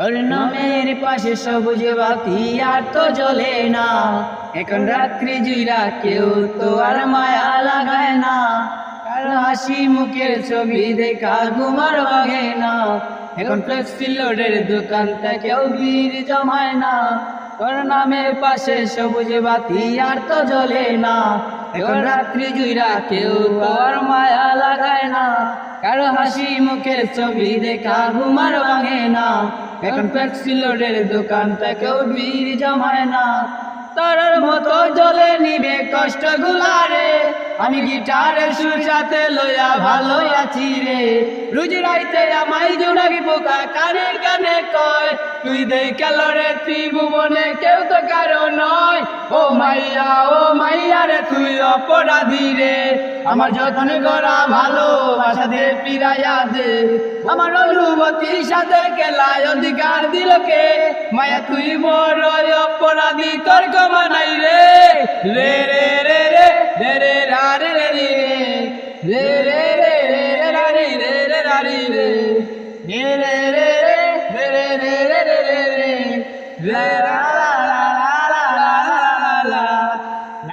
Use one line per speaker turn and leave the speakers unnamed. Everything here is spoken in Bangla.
তোর নামের পাশে সবুজ বাতি আর তো জ্বলে না। এখন রাত্রি জুইরা কেউ তো আর মায়া লাগায় না। কারও হাসি মুখের ছবি দেখা ঘুমার ভাগে না। এখন ফ্লেক্সি লোডের দোকানটা কেউ ভিড় জমায় না। তোর নামের পাশে সবুজ বাতি আর তো জ্বলে না। এখন রাত্রি জুইরা কেউ তো আর মায়া লাগায় না কারও হাসি মুখের ছবি দেখা ঘুমার ভাঙে না। এখন ফ্লেক্সি লোডের দোকানটা কেউ ভিড় জমায় না। তারার মতো জলে নিবে কষ্ট গুলারে। আমি গিটারের সুর সাথে লইয়া ভালো আছি রে। রুজি রাইতে আমায় জোনাকি পোকা, কানে কানে কয়, তুই দেখে লড়ে ত্রিভুবনে কেউ তো কারও নয়। ও মাইয়া ও মাইয়া রে তুই অপরাধী রে আমার যতন করা ভালো বাসা দে পিরাইয়া দে আমার অনুভূতির সাথে খেলায় অধিকার দিল কে মায়া তুই বড় অপরাধী তোর ক্ষমা নাই রে রে রে রে রে রে রে রা রে রে রে রে রে রে রে রে রা রে রে রে রা রে রে রে রে রে রে রে রে রে রে রে রে রে রে রা